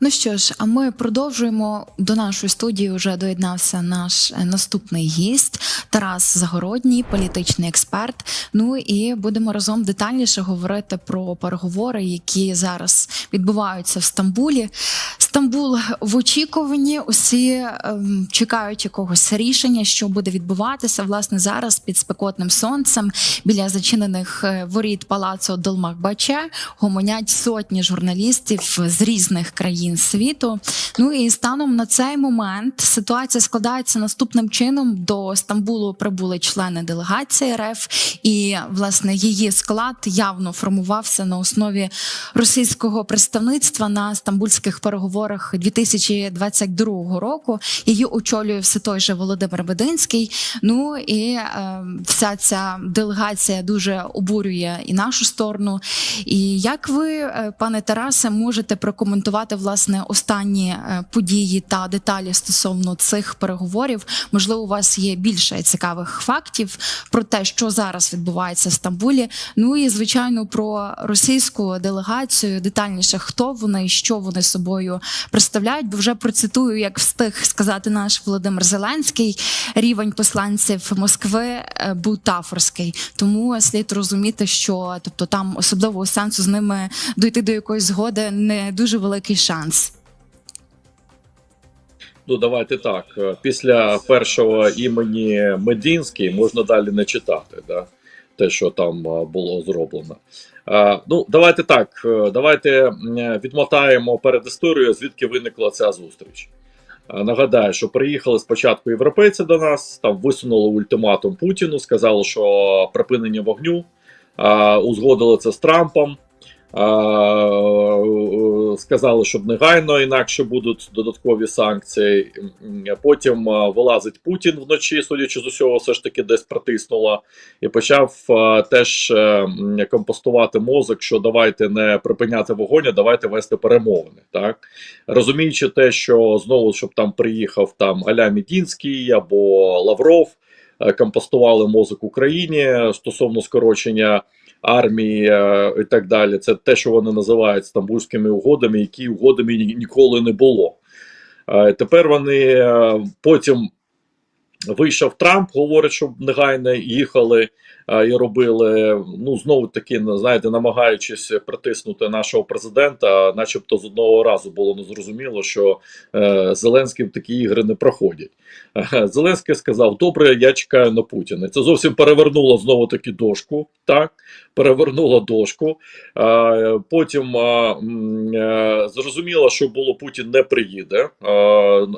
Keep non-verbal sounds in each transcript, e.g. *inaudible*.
Ну що ж, а ми продовжуємо до нашої студії. Вже доєднався наш е, наступний гість Тарас Загородній, політичний експерт. Ну і будемо разом детальніше говорити про переговори, які зараз відбуваються в Стамбулі. Стамбул в очікуванні. Усі ем, чекають якогось рішення, що буде відбуватися власне зараз під спекотним сонцем біля зачинених е, воріт палацу Долмахбаче гомонять сотні журналістів з різних країн світу. Ну і станом на цей момент ситуація складається наступним чином: до Стамбулу прибули члени делегації РФ, і власне її склад явно формувався на основі російського представництва на стамбульських переговорах 2022 року. Її очолює все той же Володимир Мединський. Ну і е, вся ця делегація дуже обурює і нашу сторону. І як ви, е, пане Тарасе, можете прокоментувати власне останні е, події та деталі стосовно цих переговорів? Можливо, у вас є більше цікавих фактів про те, що зараз відбувається в Стамбулі. Ну і звичайно про російську делегацію детальніше, хто вони що вони собою представляють. Бо вже процитую, як встиг сказати наш Володимир Зеленський, рівень посланців Москви е, був тафорський. Тому слід розуміти, що тобто там особливого сенсу з ними дойти до якоїсь згоди не дуже великий шанс. Ну, давайте так. Після першого імені Медінський можна далі не читати, да? Те, що там е, було зроблено. Е, Ну, давайте так. е, Давайте відмотаємо перед історією, звідки виникла ця зустріч. Нагадаю, що приїхали спочатку європейці до нас, там висунули ультиматум Путіну, сказали, що припинення вогню, узгодили це з Трампом. Е, е, Сказали, щоб негайно, інакше будуть додаткові санкції. Потім е, вилазить Путін вночі, судячи з усього, все ж таки десь протиснуло, і почав е, теж е, компостувати мозок, що давайте не припиняти вогонь, а давайте вести перемовини. Так розуміючи те, що знову щоб там приїхав там Аля Мідінський або Лавров, е, компостували мозок Україні стосовно скорочення армії е, і так далі. Це те, що вони називають стамбульськими угодами, які угодами ні- ніколи не було. Е, Тепер вони е, потім вийшов Трамп, говорить, щоб негайно їхали е, і робили. Ну знову таки, на- знаєте, намагаючись притиснути нашого президента, начебто з одного разу було незрозуміло, що е, Зеленським такі ігри не проходять. Е, Зеленський сказав: Добре, я чекаю на Путіна. Це зовсім перевернуло знову таки дошку. Так, перевернуло дошку. Потім зрозуміло, що було Путін не приїде,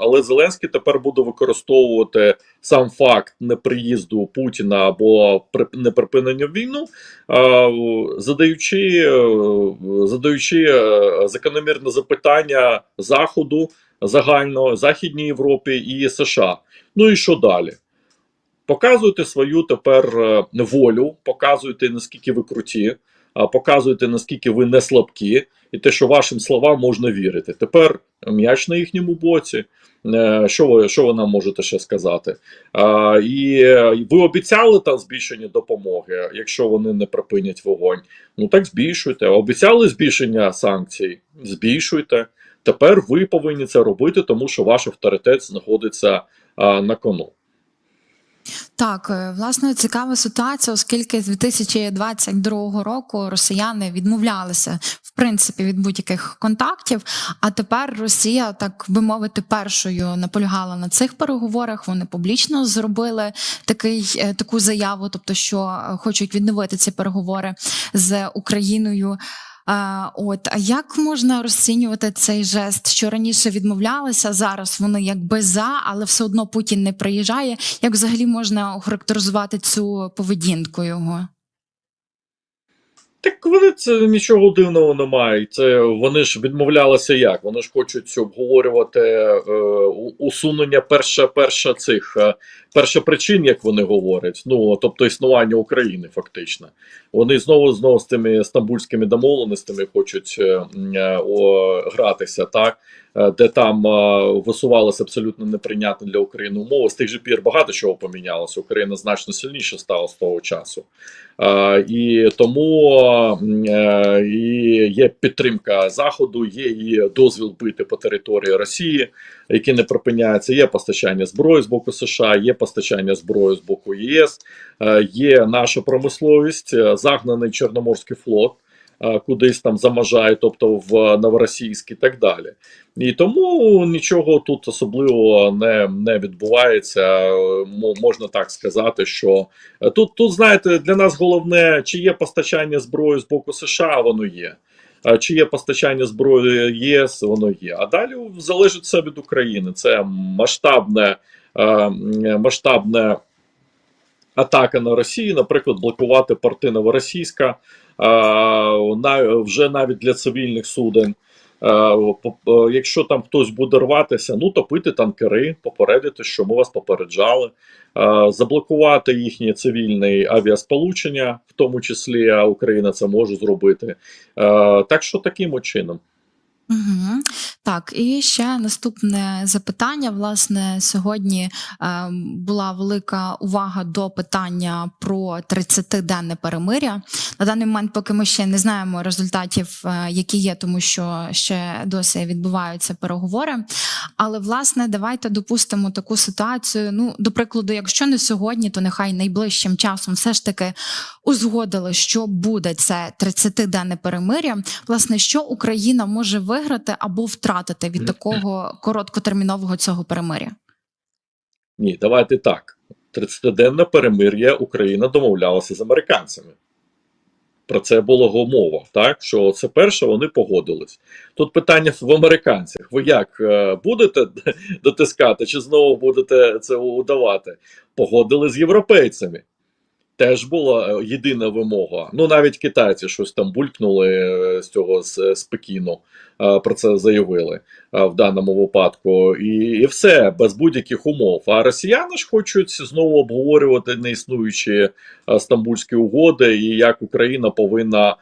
але Зеленський тепер буде використовувати сам факт неприїзду Путіна або при- неприпинення війну, задаючи, е, задаючи е, закономірне запитання Заходу загально Західній Європі і США. Ну і що далі? Показуйте свою тепер е, волю, показуйте наскільки ви круті, а показуйте наскільки ви не слабкі, і те, що вашим словам можна вірити. Тепер м'яч на їхньому боці. Е, Що ви, що ви нам можете ще сказати? А, і е, ви обіцяли там збільшення допомоги, якщо вони не припинять вогонь. Ну так збільшуйте. Обіцяли збільшення санкцій, збільшуйте. Тепер ви повинні це робити, тому що ваш авторитет знаходиться а, на кону. Так, е, власне, цікава ситуація, оскільки з 2022 року росіяни відмовлялися в принципі від будь-яких контактів. А тепер Росія, так би мовити, першою наполягала на цих переговорах. Вони публічно зробили такий е, таку заяву, тобто, що е, хочуть відновити ці переговори з Україною. А, от а як можна розцінювати цей жест, що раніше відмовлялися, зараз вони якби за, але все одно Путін не приїжджає. Як взагалі можна охарактеризувати цю поведінку його? Так вони це нічого дивного немає. Це вони ж відмовлялися як? Вони ж хочуть обговорювати е, усунення перша перша цих е, перше причин, як вони говорять. Ну тобто існування України, фактично. Вони знову знову з тими стамбульськими домовленостями хочуть е, е, о, гратися, так де там е, висувалися абсолютно неприйнятні для України умови. З тих же пір багато чого помінялося. Україна значно сильніше стала з того часу. Е, І тому е, і є підтримка Заходу, є і дозвіл бити по території Росії, який не припиняється. Є постачання зброї з боку США, є постачання зброї з боку ЄС, е, є наша промисловість, е, загнаний Чорноморський флот. Е, Кудись там замажає, тобто в Новоросійськ і так далі. І тому нічого тут особливого не, не відбувається. Можна так сказати, що е, тут, тут, знаєте, для нас головне, чи є постачання зброї з боку США, воно є. Чи є постачання зброї ЄС, воно є. А далі залежить все від України. Це масштабне, е, масштабне атака на Росію, наприклад, блокувати порти Новоросійська, вже навіть для цивільних суден. Е, Якщо там хтось буде рватися, ну топити танкери, попередити, що ми вас попереджали, заблокувати їхнє цивільне авіасполучення, в тому числі Україна це може зробити. Так що таким чином. Угу. Так, і ще наступне запитання. Власне, сьогодні е, була велика увага до питання про 30-денне перемиря. На даний момент, поки ми ще не знаємо результатів, е, які є, тому що ще досі відбуваються переговори. Але власне, давайте допустимо таку ситуацію. Ну, до прикладу, якщо не сьогодні, то нехай найближчим часом все ж таки узгодили, що буде це 30-денне перемиря. Власне, що Україна може виграти або втратити від такого короткотермінового цього перемиря? Ні, давайте так. 30-денне перемир'я Україна домовлялася з американцями. Про це було мова, так? Що це перше, вони погодились. Тут питання в американцях. Ви як е, будете *laughs* дотискати, чи знову будете це удавати? Погодили з європейцями. Теж була е, єдина вимога. Ну, навіть китайці щось там булькнули е, з цього з, з Пекіну, е, про це заявили в даному випадку. І, і все без будь-яких умов. А росіяни ж хочуть знову обговорювати неіснуючі стамбульські угоди і як Україна повинна.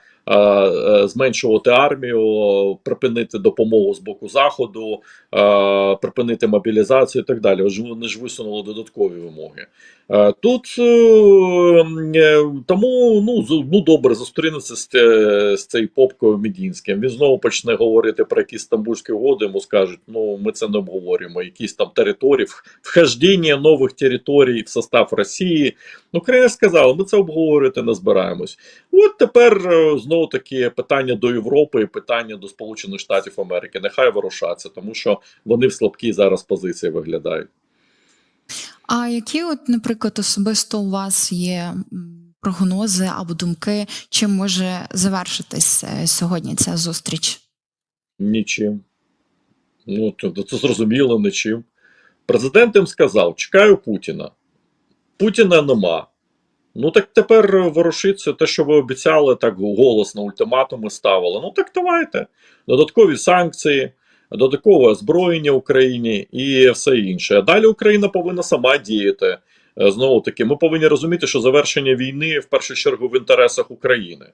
Зменшувати армію, припинити допомогу з боку заходу, припинити мобілізацію і так далі. Вони ж висунули додаткові вимоги. Е, Тут е, е, тому ну, ну добре зустрінеться з, з цей попкою Медінським. Він знову почне говорити про якісь стамбульські угоди. Йому скажуть, ну ми це не обговорюємо. Якісь там території, вхождення нових територій в состав Росії. Ну, Україна сказала, ми це обговорювати не збираємось. От тепер е, знову таки питання до Європи питання до Сполучених Штатів Америки. Нехай ворушаться, тому що вони в слабкій зараз позиції виглядають. А які, от, наприклад, особисто у вас є прогнози або думки, чим може завершитись е, сьогодні ця зустріч? Нічим. Ну, то, то це зрозуміло нічим. Президент їм сказав: чекаю Путіна. Путіна нема. Ну так тепер ворушиться те, що ви обіцяли, так голосно ультиматуми ставили. Ну так давайте. Додаткові санкції, додаткове озброєння Україні і все інше. Далі Україна повинна сама діяти. Е, Знову таки, ми повинні розуміти, що завершення війни в першу чергу в інтересах України.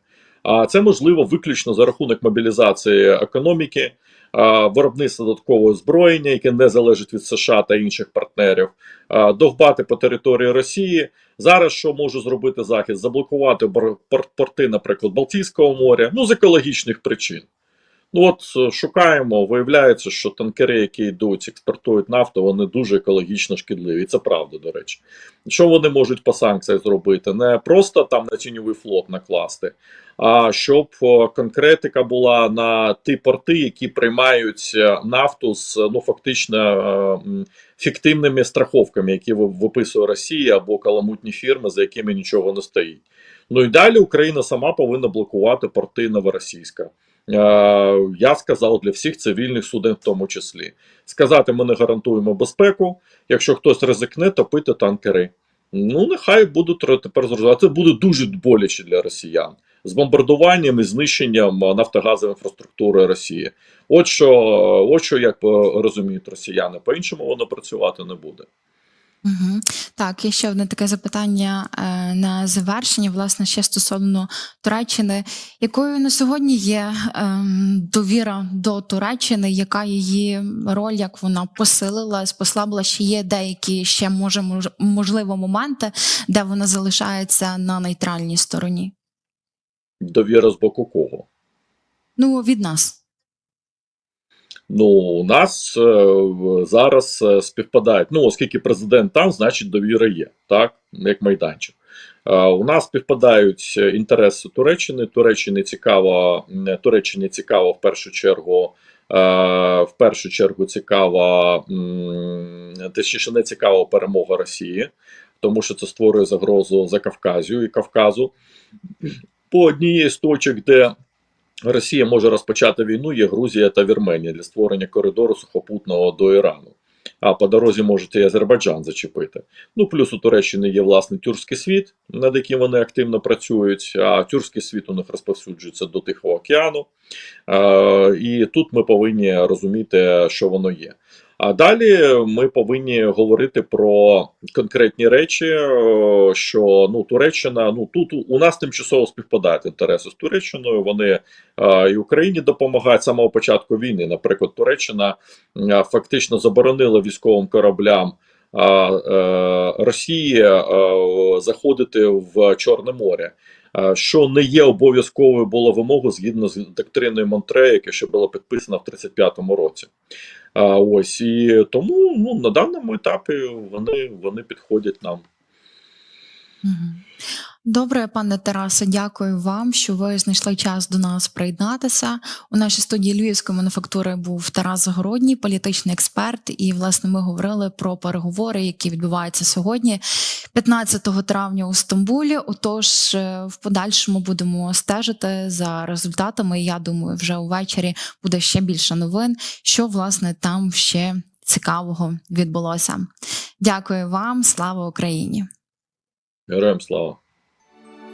А це можливо виключно за рахунок мобілізації економіки, виробництва додаткового озброєння, яке не залежить від США та інших партнерів, довбати по території Росії. Зараз що може зробити Захід? Заблокувати порти, наприклад, Балтійського моря, ну з екологічних причин. Ну от е, шукаємо, виявляється, що танкери, які йдуть, експортують нафту, вони дуже екологічно шкідливі. І це правда, до речі. Що вони можуть по санкціях зробити? Не просто там на тіньовий флот накласти, а щоб конкретика була на ті порти, які приймають е, нафту з ну фактично е, фіктивними страховками, які ви- виписує Росія або каламутні фірми, за якими нічого не стоїть. Ну і далі Україна сама повинна блокувати порти Новоросійська. Е, Я сказав для всіх цивільних суден, в тому числі. Сказати, ми не гарантуємо безпеку. Якщо хтось ризикне, топити танкери. Ну, нехай будуть тепер зрозуміти. Це буде дуже боляче для росіян з бомбардуванням і знищенням нафтогазової інфраструктури Росії. От що, от що як розуміють росіяни, по-іншому воно працювати не буде. Угу. Так, є ще одне таке запитання е, на завершення, власне, ще стосовно Туреччини. Якою на сьогодні є ем, довіра до Туреччини? Яка її роль, як вона посилилась, послабила? Чи є деякі ще може мож- можливо моменти, де вона залишається на нейтральній стороні? Довіра з боку кого? Ну, від нас. Ну, у нас е, зараз е, співпадають. Ну, оскільки президент там, значить довіра є, так, як майданчик. Е, у нас співпадають інтереси Туреччини. Туреччині цікаво, Туреччині цікаво в першу чергу. В першу чергу цікава, точніше, не цікава перемога Росії, тому що це створює загрозу за Кавказію і Кавказу. По одній з точок, де Росія може розпочати війну, є Грузія та Вірменія для створення коридору сухопутного до Ірану. А по дорозі можете і Азербайджан зачепити. Ну, плюс у Туреччини є власний тюркський світ, над яким вони активно працюють, а тюркський світ у них розповсюджується до Тихого океану. І тут ми повинні розуміти, що воно є. А далі ми повинні говорити про конкретні речі, е, що ну Туреччина, ну тут у- нас тимчасово співпадають інтереси з Туреччиною. Вони е, і Україні допомагають з самого початку війни. Наприклад, Туреччина е, фактично заборонила військовим кораблям. Росії заходити в Чорне море, що не є обов'язковою було вимогою згідно з доктриною Монтре, яке ще було підписано в 35-му році. А, ось і тому ну, на даному етапі вони, вони підходять нам. Мгм. Добре, пане Тарасе, дякую вам, що ви знайшли час до нас приєднатися. У нашій студії Львівської мануфактури був Тарас Загородній, політичний експерт. І власне ми говорили про переговори, які відбуваються сьогодні, 15 травня у Стамбулі. Отож, е, в подальшому будемо стежити за результатами. Я думаю, вже увечері буде ще більше новин, що власне там ще цікавого відбулося. Дякую вам, слава Україні! Героям слава!